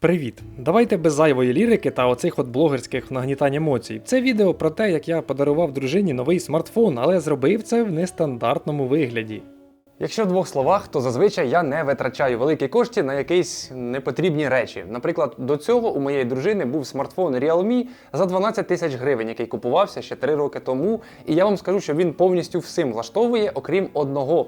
Привіт! Давайте без зайвої лірики та оцих от блогерських нагнітань емоцій. Це відео про те, як я подарував дружині новий смартфон, але зробив це в нестандартному вигляді. Якщо в двох словах, то зазвичай я не витрачаю великі кошти на якісь непотрібні речі. Наприклад, до цього у моєї дружини був смартфон Realme за 12 тисяч гривень, який купувався ще 3 роки тому. І я вам скажу, що він повністю всім влаштовує, окрім одного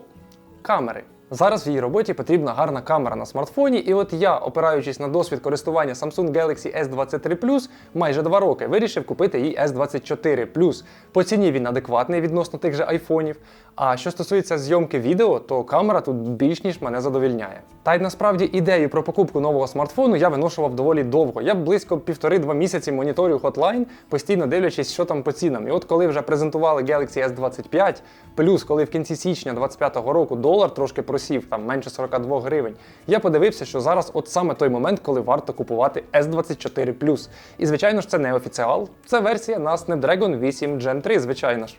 камери. Зараз в її роботі потрібна гарна камера на смартфоні, і от я, опираючись на досвід користування Samsung Galaxy S23 Plus, майже два роки вирішив купити їй S24 Plus. По ціні він адекватний відносно тих же айфонів. А що стосується зйомки відео, то камера тут більш ніж мене задовільняє. Та й насправді ідею про покупку нового смартфону я виношував доволі довго. Я близько півтори-два місяці моніторю Hotline, постійно дивлячись, що там по цінам. І от коли вже презентували Galaxy S25, плюс коли в кінці січня 25-го року долар трошки просів, там менше 42 гривень, я подивився, що зараз от саме той момент, коли варто купувати S24 І звичайно ж, це не офіціал, це версія на Snapdragon 8 Gen 3, звичайно ж.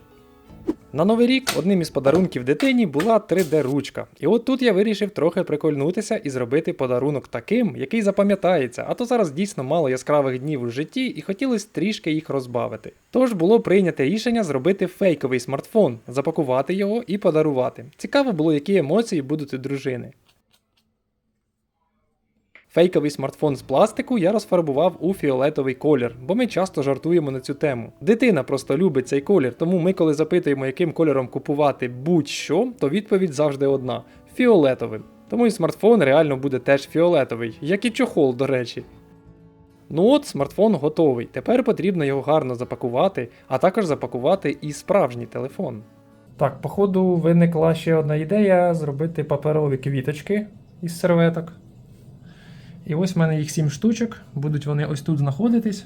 На новий рік одним із подарунків дитині була 3D-ручка. І от тут я вирішив трохи прикольнутися і зробити подарунок таким, який запам'ятається, а то зараз дійсно мало яскравих днів у житті і хотілося трішки їх розбавити. Тож було прийнято рішення зробити фейковий смартфон, запакувати його і подарувати. Цікаво було, які емоції будуть у дружини. Фейковий смартфон з пластику я розфарбував у фіолетовий колір, бо ми часто жартуємо на цю тему. Дитина просто любить цей колір, тому ми, коли запитуємо, яким кольором купувати будь-що, то відповідь завжди одна фіолетовим. Тому і смартфон реально буде теж фіолетовий, як і чохол, до речі. Ну от, смартфон готовий. Тепер потрібно його гарно запакувати, а також запакувати і справжній телефон. Так, походу, виникла ще одна ідея зробити паперові квіточки із серветок. І ось в мене їх 7 штучок, будуть вони ось тут знаходитись.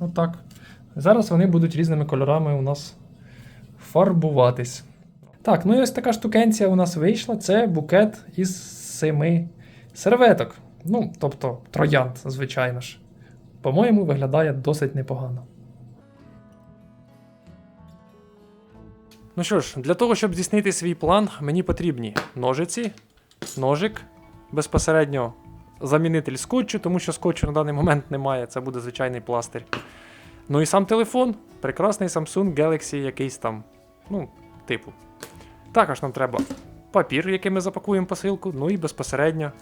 Отак. Зараз вони будуть різними кольорами у нас фарбуватись. Так, ну і ось така штукенція у нас вийшла. Це букет із семи серветок. Ну, тобто троянд, звичайно ж. По-моєму, виглядає досить непогано. Ну що ж, для того, щоб здійснити свій план, мені потрібні ножиці, ножик, безпосередньо замінитель скотчу, тому що скотчу на даний момент немає, це буде звичайний пластир. Ну і сам телефон, прекрасний Samsung Galaxy якийсь там, ну, типу. Також нам треба папір, який ми запакуємо посилку, ну і безпосередньо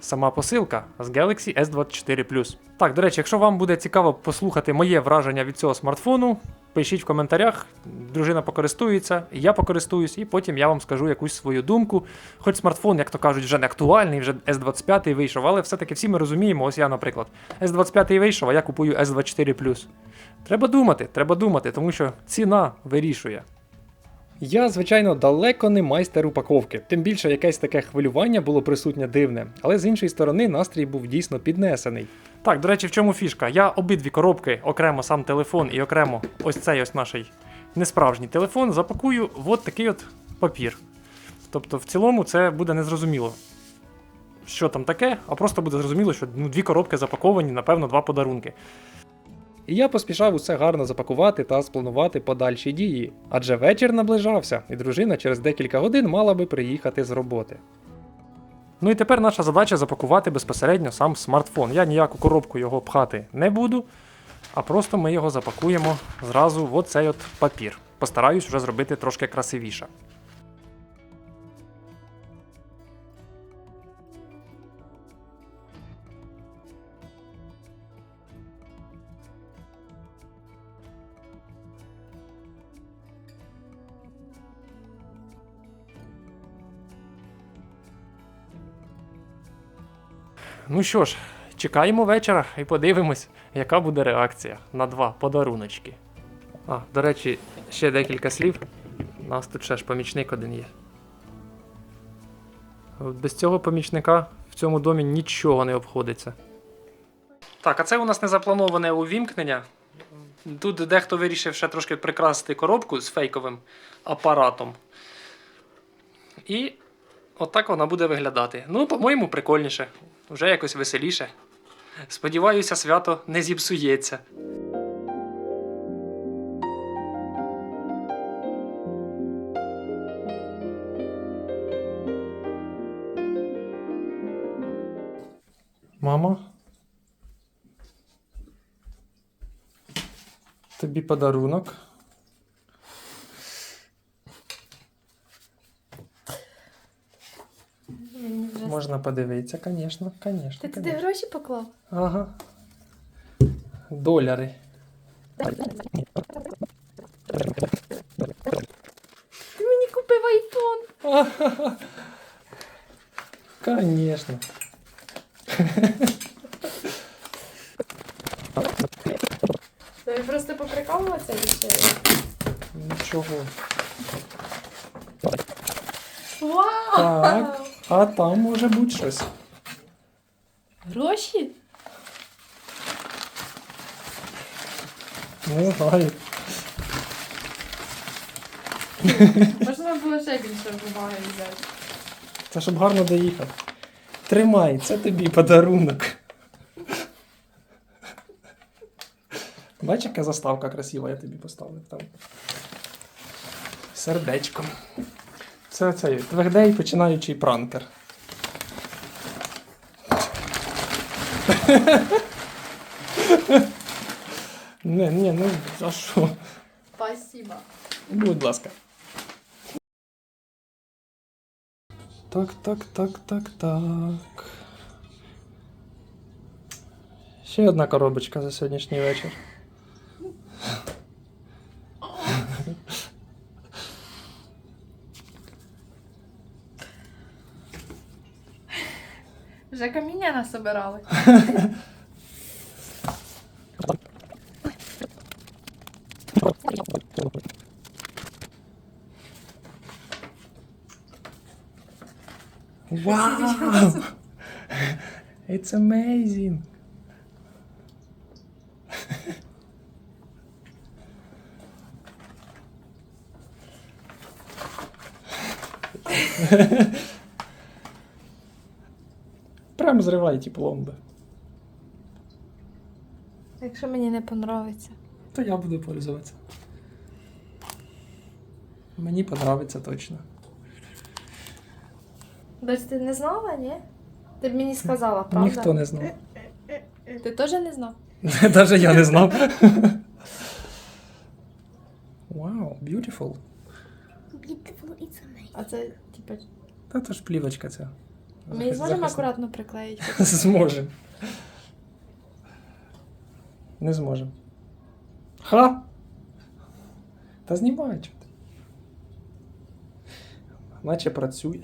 сама посилка з Galaxy S24 Так, до речі, якщо вам буде цікаво послухати моє враження від цього смартфону, пишіть в коментарях, дружина покористується, я покористуюсь, і потім я вам скажу якусь свою думку. Хоч смартфон, як то кажуть, вже не актуальний, вже S25 вийшов, але все-таки всі ми розуміємо, ось я, наприклад, S25 вийшов, а я купую S24 Треба думати, треба думати, тому що ціна вирішує. Я, звичайно, далеко не майстер упаковки, тим більше якесь таке хвилювання було присутнє дивне, але з іншої сторони настрій був дійсно піднесений. Так, до речі, в чому фішка? Я обидві коробки, окремо сам телефон і окремо ось цей ось наш несправжній телефон, запакую в от такий от папір. Тобто, в цілому це буде незрозуміло, що там таке, а просто буде зрозуміло, що ну, дві коробки запаковані, напевно, два подарунки. І я поспішав усе гарно запакувати та спланувати подальші дії. Адже вечір наближався, і дружина через декілька годин мала би приїхати з роботи. Ну і тепер наша задача запакувати безпосередньо сам смартфон. Я ніяку коробку його пхати не буду, а просто ми його запакуємо зразу в оцей от папір. Постараюсь вже зробити трошки красивіше. Ну що ж, чекаємо вечора і подивимось, яка буде реакція на два подаруночки. А, до речі, ще декілька слів. У нас тут ще ж помічник один є. Без цього помічника в цьому домі нічого не обходиться. Так, а це у нас незаплановане увімкнення. Тут дехто вирішив ще трошки прикрасити коробку з фейковим апаратом. І отак вона буде виглядати. Ну, по-моєму, прикольніше вже якось веселіше. Сподіваюся, свято не зіпсується. Мама? Тобі подарунок. Можна подивитися, звісно, звісно. Ти туди гроші поклав? Ага. Доляри. Ти мені купив айфон. Конечно. Тобі просто поприкалуватися вирішили? Нічого. Вау! Так. А там може бути щось. Гроші? Не знаю. Можна було ще більше бумаги взяти. Це щоб гарно доїхати. Тримай, це тобі подарунок. Бачиш, яка заставка красива, я тобі поставив там. Сердечком. Це цей твердий починаючий пранкер. Не, ні, ну а що? Спасибо. Будь ласка. Так, так, так, так, так. Ще одна коробочка за сьогоднішній вечір. Вже каміння насобирали. Wow! It's amazing! Прям зривай ті пломби. Якщо мені не понравиться. То я буду пользуватися. Мені понравиться точно. Дось, ти не знала, ні? Ти б мені сказала, правда? Ніхто не знав. Ти теж не знав? Навіть я не знав. Вау, beautiful. Beautiful, it's amazing. А це, типу, Та то ж плівочка ця. Ми зможемо Захисна. акуратно приклеїти? Зможемо. Не зможемо. Ха! Та знімай чого ти. Наче працює.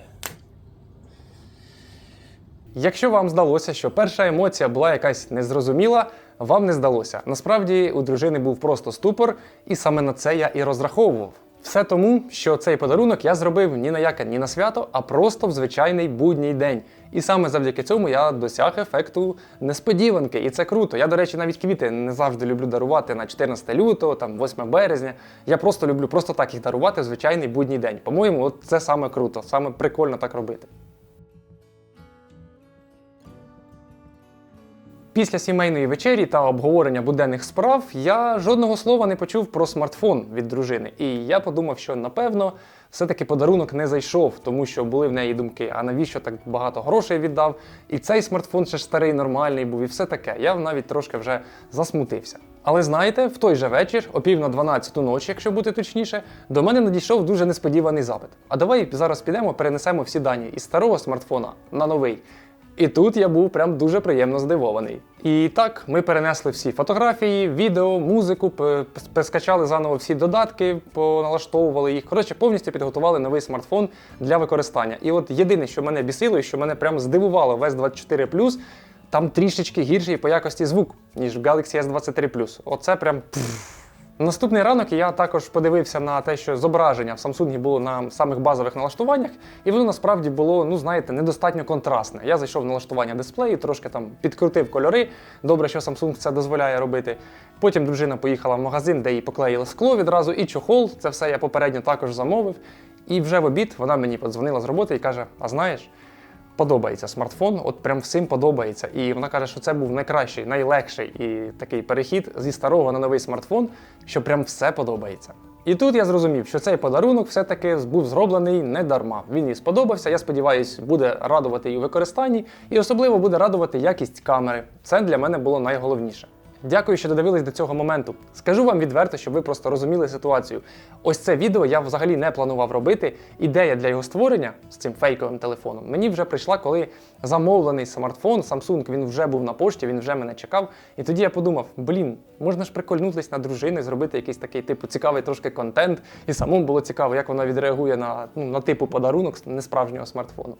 Якщо вам здалося, що перша емоція була якась незрозуміла, вам не здалося. Насправді у дружини був просто ступор, і саме на це я і розраховував. Все тому, що цей подарунок я зробив ні на яке, ні на свято, а просто в звичайний будній день. І саме завдяки цьому я досяг ефекту несподіванки, і це круто. Я, до речі, навіть квіти не завжди люблю дарувати на 14 лютого, там 8 березня. Я просто люблю просто так їх дарувати в звичайний будній день. По-моєму, от це саме круто, саме прикольно так робити. Після сімейної вечері та обговорення буденних справ я жодного слова не почув про смартфон від дружини. І я подумав, що напевно все-таки подарунок не зайшов, тому що були в неї думки, а навіщо так багато грошей віддав? І цей смартфон ще старий, нормальний був, і все таке. Я навіть трошки вже засмутився. Але знаєте, в той же вечір, о пів на 12 ночі, якщо бути точніше, до мене надійшов дуже несподіваний запит. А давай зараз підемо, перенесемо всі дані із старого смартфона на новий. І тут я був прям дуже приємно здивований. І так, ми перенесли всі фотографії, відео, музику, п- п- заново всі додатки, поналаштовували їх. Коротше, повністю підготували новий смартфон для використання. І от єдине, що мене бісило, і що мене прям здивувало весь 24 там трішечки гірший по якості звук, ніж в Galaxy S23 Оце прям. пф. Наступний ранок я також подивився на те, що зображення в Samsung було на самих базових налаштуваннях, і воно насправді було, ну знаєте, недостатньо контрастне. Я зайшов в налаштування дисплею, трошки там підкрутив кольори. Добре, що Samsung це дозволяє робити. Потім дружина поїхала в магазин, де їй поклеїли скло відразу, і чохол. Це все я попередньо також замовив. І вже в обід вона мені подзвонила з роботи і каже: А знаєш, подобається смартфон, от прям всім подобається. І вона каже, що це був найкращий, найлегший і такий перехід зі старого на новий смартфон, що прям все подобається. І тут я зрозумів, що цей подарунок все-таки був зроблений не дарма. Він їй сподобався. Я сподіваюся, буде радувати її використанні, і особливо буде радувати якість камери. Це для мене було найголовніше. Дякую, що додивились до цього моменту. Скажу вам відверто, щоб ви просто розуміли ситуацію. Ось це відео я взагалі не планував робити. Ідея для його створення з цим фейковим телефоном мені вже прийшла, коли замовлений смартфон Samsung він вже був на пошті, він вже мене чекав. І тоді я подумав: блін, можна ж прикольнутись на дружини, зробити якийсь такий типу цікавий трошки контент. І самому було цікаво, як вона відреагує на, ну, на типу подарунок несправжнього смартфону.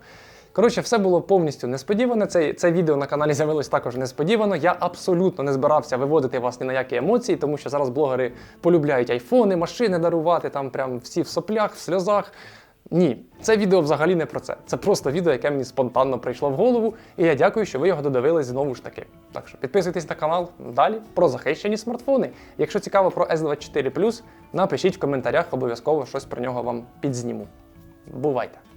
Коротше, все було повністю несподіване. Це, це відео на каналі з'явилось також несподівано. Я абсолютно не збирався виводити вас ні на які емоції, тому що зараз блогери полюбляють айфони, машини дарувати, там прям всі в соплях, в сльозах. Ні, це відео взагалі не про це. Це просто відео, яке мені спонтанно прийшло в голову, і я дякую, що ви його додивились знову ж таки. Так що підписуйтесь на канал далі про захищені смартфони. Якщо цікаво про S24 напишіть в коментарях, обов'язково щось про нього вам підзніму. Бувайте!